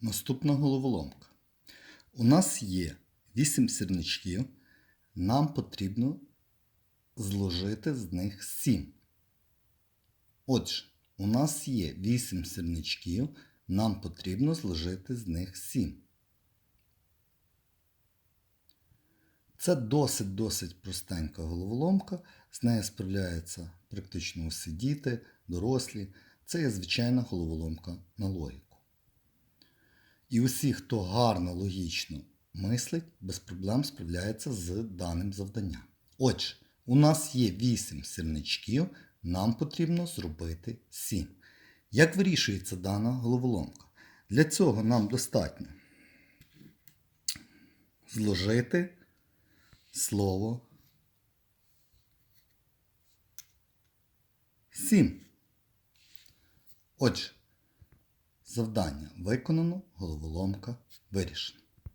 Наступна головоломка. У нас є 8 сірничків. Нам потрібно зложити з них 7. Отже, у нас є 8 сірничків. Нам потрібно зложити з них 7. Це досить-досить простенька головоломка. З нею справляються практично усі діти, дорослі. Це є звичайна головоломка на логіку. І усі, хто гарно логічно мислить, без проблем справляється з даним завданням. Отже, у нас є 8 сірничків, нам потрібно зробити 7. Як вирішується дана головоломка? Для цього нам достатньо зложити слово 7. Отже, завдання виконано, головоломка вирішена.